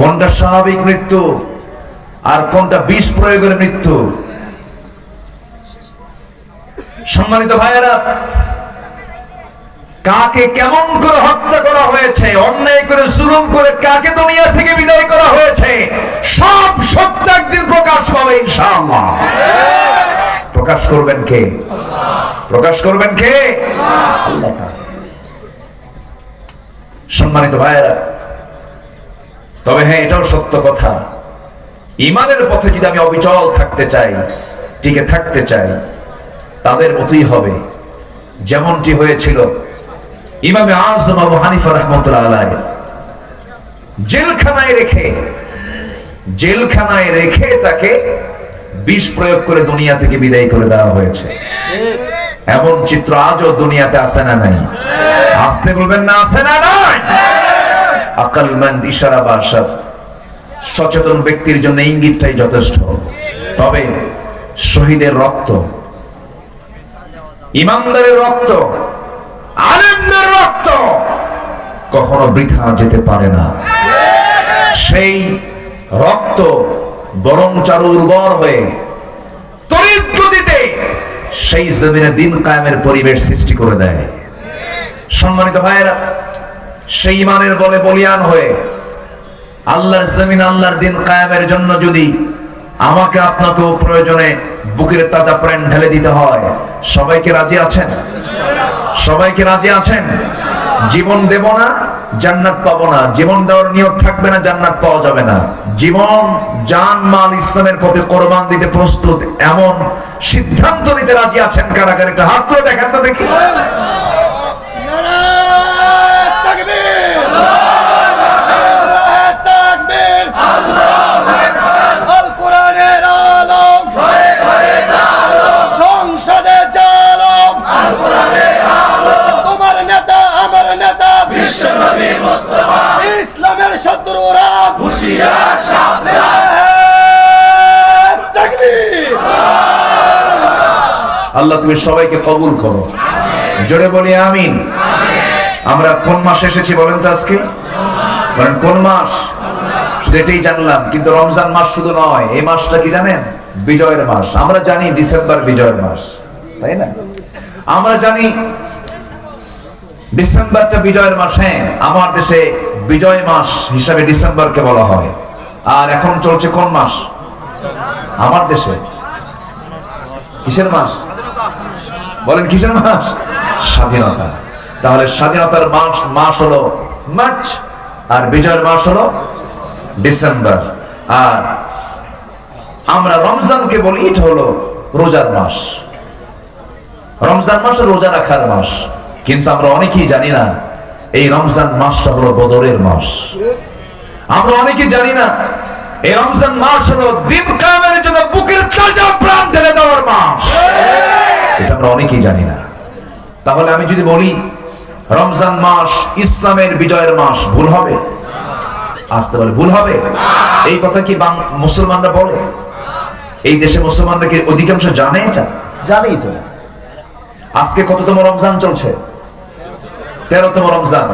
কোনটা স্বাভাবিক মৃত্যু আর কোনটা বিষ প্রয়োগের মৃত্যু? সম্মানিত ভাইয়েরা, কাকে কেমন করে হত্যা করা হয়েছে, অন্যায় করে জুলুম করে কাকে দুনিয়া থেকে বিদায় করা হয়েছে, সব সত্য একদিন প্রকাশ পাবে ইনশাআল্লাহ। প্রকাশ করবেন কে? প্রকাশ করবেন কে? সম্মানিত ভাইয়েরা তবে হ্যাঁ এটাও সত্য কথা। ইমানের পথে যদি আমি অবিচল থাকতে চাই, টিকে থাকতে চাই, তাদের মতোই হবে। যেমনটি হয়েছিল ইমামে আজম আবু হানিফা রহমতুল্লাহ জেলখানায় রেখে জেলখানায় রেখে তাকে বিষ প্রয়োগ করে দুনিয়া থেকে বিদায় করে দেওয়া হয়েছে। এমন চিত্র আজও দুনিয়াতে আসে না নাই? আসতে বলবেন না, আসে না নাই? আকালমন্দ ইশারা বা আরশাদ। সচেতন ব্যক্তির জন্য ইঙ্গিতটাই যথেষ্ট। তবে শহীদের রক্ত, ইমানদারের রক্ত, আলেমদের রক্ত কখনো বৃথা যেতে পারে না। সেই রক্ত বরং চারু উর্বর হয়ে তড়িৎ গতিতে সেই জমিনে দিন কায়েমের পরিবেশ সৃষ্টি করে দেয়। সম্মানিত ভাইয়েরা সেই ইমানের বলে বলিয়ান হয়ে আল্লাহর জমিন, আল্লাহর দিন কায়েমের জন্য যদি আমাকে আপনাকেও প্রয়োজনে বুকের তাজা প্রাণ ঢেলে দিতে হয় সবাইকে রাজি আছেন? সবাইকে রাজি আছেন? জীবন দেব না, জান্নাত পাবো না। জীবন দেওয়ার নিয়ত থাকবে না, জান্নাত পাওয়া যাবে না। জীবন, জান, মাল ইসলামের পথে কোরবান দিতে প্রস্তুত এমন সিদ্ধান্ত নিতে রাজি আছেন কারা কারা? একটা হাত তুলে দেখেন তো দেখি। আল্লাহ, তুমি সবাইকে কবুল করো। জোরে বলি, আমিন। আমরা কোন মাস এসেছি বলেন তো আজকে? কোন মাস? শুধু এটাই জানলাম, কিন্তু রমজান মাস শুধু নয়, এই মাসটা কি জানেন? বিজয়ের মাস। আমরা জানি ডিসেম্বর বিজয়ের মাস, তাই না? আমরা জানি ডিসেম্বরটা বিজয়ের মাস হ্যাঁ আমার দেশে বিজয় মাস হিসাবে ডিসেম্বরকে বলা হয়। আর এখন চলছে কোন মাস? আমার দেশে। কিসের মাস? বলেন কিসের মাস? স্বাধীনতা। তাহলে স্বাধীনতার মাস মাস হলো মার্চ, আর বিজয়ের মাস হলো ডিসেম্বর। আর আমরা রমজানকে বলি, এটা হলো রোজার মাস। রমজান মাস রোজা রাখার মাস। কিন্তু আমরা অনেকেই জানি না এই রমজান মাসটা হলো বদরের মাস। আমরা অনেকেই জানি না এই রমজান মাস হলো দিন কামের জন্য বুকের তাজা প্রাণ ঢেলে দেওয়ার মাস। এটা আমরা অনেকেই জানি না। তাহলে আমি যদি বলি রমজান মাস ইসলামের বিজয়ের মাস ভুল হবে? আসতে পারে ভুল হবে? এই কথা কি মুসলমানরা বলে? এই দেশে মুসলমানরা কি অধিকাংশ জানে এটা? জানেই তো। আজকে কততম রমজান চলছে? তেরোতম রমজান।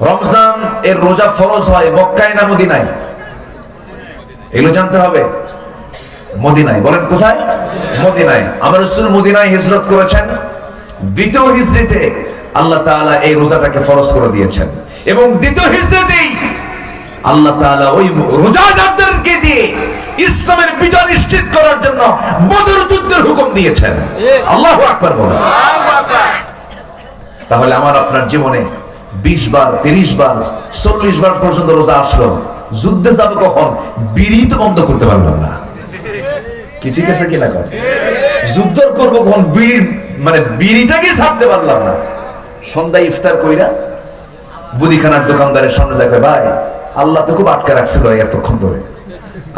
রমজান এর রোজা ফরজ হয় মক্কায় না মদিনায়? এগুলো জানতে হবে। মদিনায়। বলেন কোথায়? মদিনায়। আমার রসুল মদিনায় হিজরত করেছেন। দ্বিতীয় হিজরিতে আল্লাহ তাআলা এই রোজাটাকে ফরজ করে দিয়েছেন। এবং দ্বিতীয় হিজরিতেই আল্লাহ তাআলা ওই রোজাদারদেরকে দিয়ে ইসলামের বিজয় নিশ্চিত করার জন্য বদর যুদ্ধের হুকুম দিয়েছেন। আল্লাহু আকবার বলেন। তাহলে আমার আপনার জীবনে বিশ বার তিরিশ বার চল্লিশ বার পর্যন্ত রোজা আসলো। যুদ্ধে যাবে কখন? বিড়ি তো বন্ধ করতে পারলাম না। কি ঠিক আছে কিনা কর যুদ্ধ করব কখন? বিড়ি মানে বিড়িটাকে ছাড়তে পারলাম না। সন্ধ্যায় ইফতার কইরা বুদিখানার দোকানদারের সামনে যায় কয়, ভাই আল্লাহ তো খুব আটকা রাখছিল এতক্ষণ ধরে।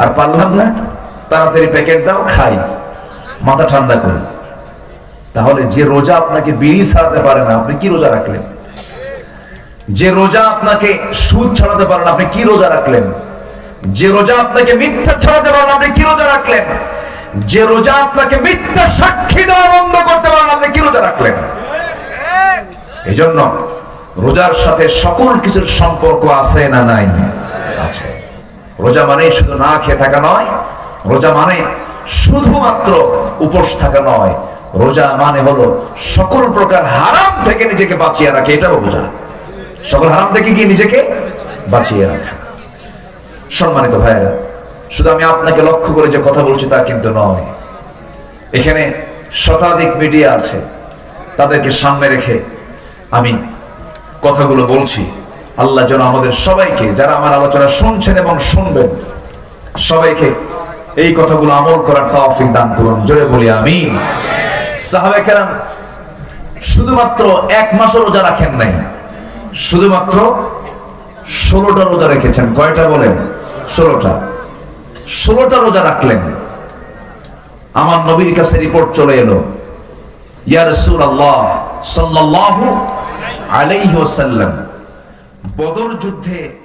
আর পারলাম না। তাড়াতাড়ি প্যাকেট দাও খাই। মাথা ঠান্ডা করি। তাহলে যে রোজা আপনাকে বিড়ি ছাড়াতে পারে না, আপনি কি রোজা রাখলেন? যে রোজা আপনাকে সুদ ছাড়াতে পারেন আপনি কি রোজা রাখলেন? যে রোজা আপনাকে মিথ্যা ছাড়াতে পারেন আপনি কি রোজা রাখলেন? যে রোজা আপনাকে মিথ্যা সাক্ষী দেওয়া বন্ধ করতে পারেন আপনি কি রোজা রাখলেন? এই জন্য রোজার সাথে সকল কিছুর সম্পর্ক আছে না নাই? আছে। রোজা মানে শুধু না খেয়ে থাকা নয়, রোজা মানে শুধুমাত্র উপোস থাকা নয় রোজা মানে হলো সকল প্রকার হারাম থেকে নিজেকে বাঁচিয়ে রাখে, এটাও রোজা সকল হারাম থেকে কি নিজেকে বাঁচিয়ে রাখা? সম্মানিত ভাইয়েরা, শুধু আমি আপনাকে লক্ষ্য করে যে কথা বলছি তা কিন্তু নয়। এখানে শতাধিক মিডিয়া আছে, তাদেরকে সামনে রেখে আমি কথাগুলো বলছি। আল্লাহ যেন আমাদের সবাইকে, যারা আমার আলোচনা শুনছেন এবং শুনবেন, সবাইকে এই কথাগুলো আমল করার তৌফিক দান করুন। জোরে বলি আমি শুধুমাত্র এক মাসও রোজা রাখেন নাই। শুধুমাত্র ষোলোটা রোজা রেখেছেন। কয়টা বলেন? ষোলোটা। ষোলোটা রোজা রাখলেন। আমার নবীর কাছে রিপোর্ট চলে এলো। ইয়া সাল্লাল্লাহু আলাইহি বদর যুদ্ধে